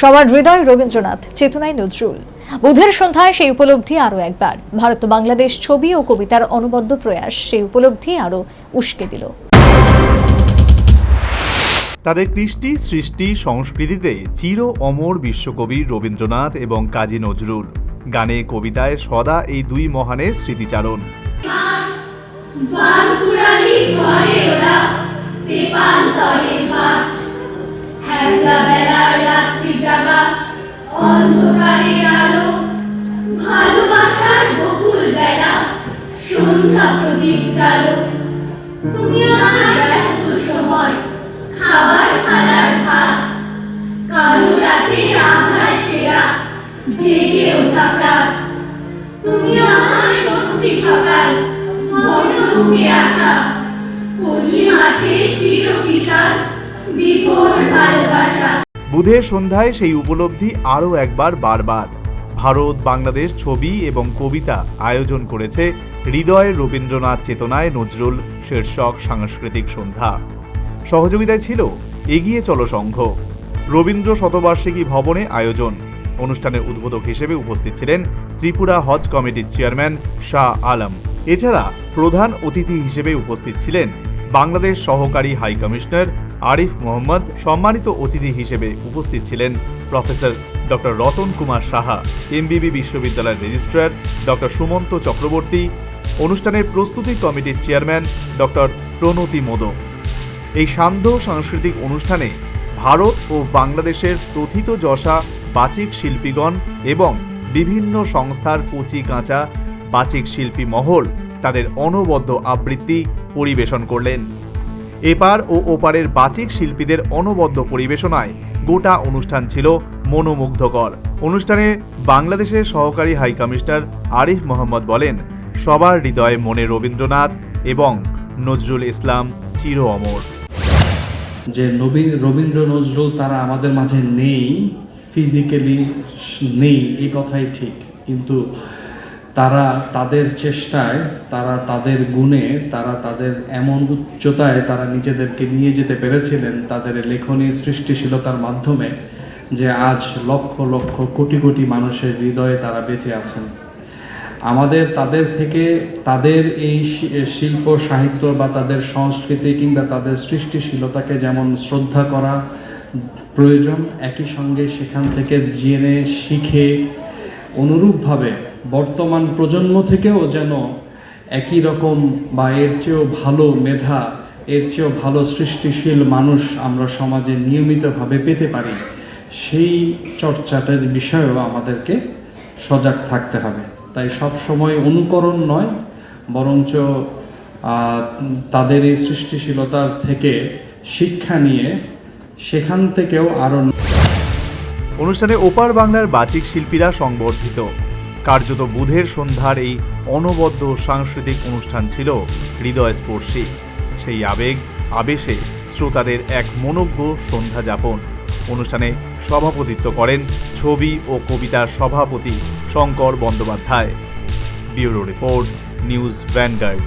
সবার হৃদয় রবীন্দ্রনাথ চেতনায় নজরুল। বুধের সন্ধ্যায় সেই উপলব্ধি আরও একবার। ভারত ও বাংলাদেশ ছবি ও কবিতার অনবদ্য প্রয়াস সেই উপলব্ধি আরও উস্কে দিল। তাদের কৃষ্টি সৃষ্টি সংস্কৃতিতে চির অমর বিশ্বকবি রবীন্দ্রনাথ এবং কাজী নজরুল। গানে কবিতায় সদা এই দুই মহানের স্মৃতিচারণ। বানকুড়ালি ওরা তেপান্তরের বেলা সন্ধ্যা প্রদীপ জালো তুমি আমার ব্যস্ত সময়, খাবার খালার ভাত। কালো আধার সেরা, জেগে ওঠা প্রাত। তুমি আমার সত্যি সকাল আসা। পল্লী চির বিভোর ভালোবাসা। বুধের সন্ধ্যায় সেই উপলব্ধি আরও একবার বারবার। ভারত, বাংলাদেশ ছবি এবং কবিতা আয়োজন করেছে হৃদয় রবীন্দ্রনাথ চেতনায় নজরুল শীর্ষক সাংস্কৃতিক সন্ধ্যা। সহযোগিতায় ছিল এগিয়ে চলো সংঘ। রবীন্দ্র শতবার্ষিকী ভবনে আয়োজন। অনুষ্ঠানের উদ্বোধক হিসেবে উপস্থিত ছিলেন ত্রিপুরা হজ কমিটির চেয়ারম্যান শাহ আলম। এছাড়া প্রধান অতিথি হিসেবে উপস্থিত ছিলেন বাংলাদেশ সহকারী হাই কমিশনার আরিফ মোহাম্মদ সম্মানিত অতিথি হিসেবে উপস্থিত ছিলেন প্রফেসর ডক্টর রতন কুমার সাহা, এমবিবি বিশ্ববিদ্যালয়ের রেজিস্ট্রার ডক্টর সুমন্ত চক্রবর্তী, অনুষ্ঠানের প্রস্তুতি কমিটির চেয়ারম্যান ডক্টর প্রণতি মোদক। এই সান্ধ্য সাংস্কৃতিক অনুষ্ঠানে ভারত ও বাংলাদেশের প্রথিত যশা, বাচিক শিল্পীগণ এবং বিভিন্ন সংস্থার কচি কাঁচা বাচিক শিল্পী মহল তাদের অনবদ্য আবৃত্তি পরিবেশন করলেন। এপার ও ওপারের বাচিক শিল্পীদের অনবদ্য পরিবেশনায় গোটা অনুষ্ঠান ছিল মনোমুগ্ধকর। অনুষ্ঠানে বাংলাদেশের সহকারী হাই কমিশনার আরিফ মোহাম্মদ বলেন, সবার হৃদয়ে মনে রবীন্দ্রনাথ এবং নজরুল ইসলাম চির অমর। যে রবীন্দ্র নজরুল তারা আমাদের মাঝে নেই ফিজিক্যালি নেই, এই কথাই ঠিক। কিন্তু তারা তাদের চেষ্টায়, তারা তাদের গুণে, তারা তাদের এমন উচ্চতায় তারা নিজেদেরকে নিয়ে যেতে পেরেছিলেন তাদের লেখনী সৃষ্টিশীলতার মাধ্যমে যে আজ লক্ষ লক্ষ কোটি কোটি মানুষের হৃদয়ে তারা বেঁচে আছেন। আমাদের, তাদের থেকে তাদের এই শিল্প, সাহিত্য বা তাদের সংস্কৃতি কিংবা তাদের সৃষ্টিশীলতাকে যেমন শ্রদ্ধা করা প্রয়োজন, একই সঙ্গে সেখান থেকে জেনে, শিখে, অনুরূপভাবে বর্তমান প্রজন্ম থেকেও যেন একই রকম বা এর চেয়েও ভালো মেধা, এর চেয়েও ভালো সৃষ্টিশীল মানুষ আমরা সমাজে নিয়মিতভাবে পেতে পারি, সেই চর্চাটার বিষয়েও আমাদেরকে সজাগ থাকতে হবে। তাই সব সময় অনুকরণ নয়, বরঞ্চ তাদের এই সৃষ্টিশীলতার থেকে শিক্ষা নিয়ে সেখান থেকেও আরও অনুষ্ঠানে ওপার বাংলার বাচিক শিল্পীরা সংবর্ধিত। কার্যত বুধের সন্ধ্যার এই অনবদ্য সাংস্কৃতিক অনুষ্ঠান ছিল হৃদয় স্পর্শী সেই আবেগ, আবেশে শ্রোতাদের এক মনজ্ঞ সন্ধ্যা যাপন। অনুষ্ঠানে সভাপতিত্ব করেন ছবি ও কবিতার সভাপতি Shankar Bandyopadhyay. Bureau report, news Vanguard.